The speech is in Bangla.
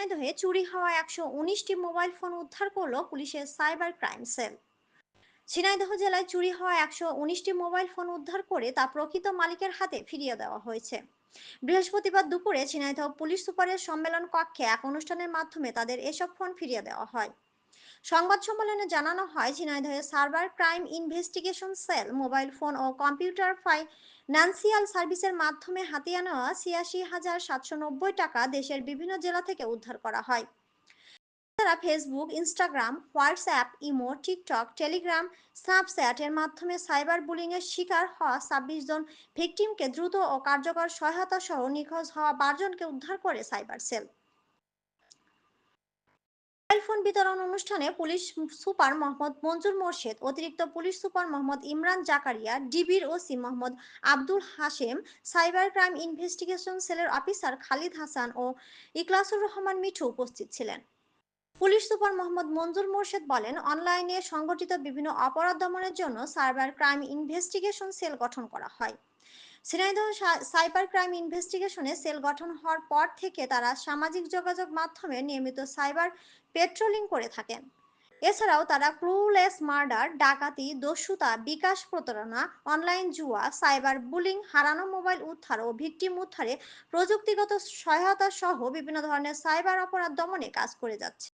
ঝিনাইদহে চুরি হওয়া একশো উনিশটি মোবাইল ফোন উদ্ধার করল পুলিশের সাইবার ক্রাইম সেল। ঝিনাইদহ জেলায় চুরি হওয়া একশো উনিশটি মোবাইল ফোন উদ্ধার করে তা প্রকৃত মালিকের হাতে ফিরিয়ে দেওয়া হয়েছে। বৃহস্পতিবার দুপুরে ঝিনাইদহ পুলিশ সুপারের সম্মেলন কক্ষে এক অনুষ্ঠানের মাধ্যমে তাদের এসব ফোন ফিরিয়ে দেওয়া হয়। সংবাদ সম্মেলনে জানানো হয় ঝিনাইদহের cyber crime investigation cell, mobile phone ও কম্পিউটার ফাইন্যান্সিয়াল সার্ভিসের মাধ্যমে হাতিয়ে নেওয়া ছিয়াশি হাজার সাতশো নব্বই টাকা দেশের বিভিন্ন জেলা থেকে উদ্ধার করা হয়। তারা Facebook, Instagram, WhatsApp, Imo, TikTok, Telegram, Snapchat এর মাধ্যমে সাইবার বুলিং এর শিকার হওয়া ছাব্বিশ জন ভিকটিমকে দ্রুত ও কার্যকর সহায়তা সহ নিখোঁজ হওয়া বারজনকে উদ্ধার করে সাইবার সেল। বিতরণ অনুষ্ঠানে পুলিশ সুপার মোহাম্মদ মঞ্জুর মোর্শেদ, অতিরিক্ত পুলিশ সুপার মোহাম্মদ ইমরান জাকারিয়া, ডিবির OC Mohammad Abdul Hashem, cyber crime investigation সেলের অফিসার খালিদ হাসান ও ইকলাসুর রহমান মিঠু উপস্থিত ছিলেন। পুলিশ সুপার মোহাম্মদ মঞ্জুর মোর্শেদ বলেন, অনলাইনে সংগঠিত বিভিন্ন অপরাধ দমনের জন্য সাইবার ক্রাইম ইনভেস্টিগেশন সেল গঠন করা হয়। ঝিনাইদহ সাইবার ক্রাইম ইনভেস্টিগেশনে সেল গঠন হওয়ার পর থেকে তারা সামাজিক যোগাযোগ মাধ্যমে নিয়মিত সাইবার পেট্রোলিং করে থাকেন। এছাড়াও তারা ক্লুলেস মার্ডার, ডাকাতি, দস্যুতা, বিকাশ প্রতারণা, অনলাইন জুয়া, সাইবার বুলিং, হারানো মোবাইল উদ্ধার ও ভিকটিম উদ্ধারে প্রযুক্তিগত সহায়তা সহ বিভিন্ন ধরনের সাইবার অপরাধ দমনে কাজ করে যাচ্ছে।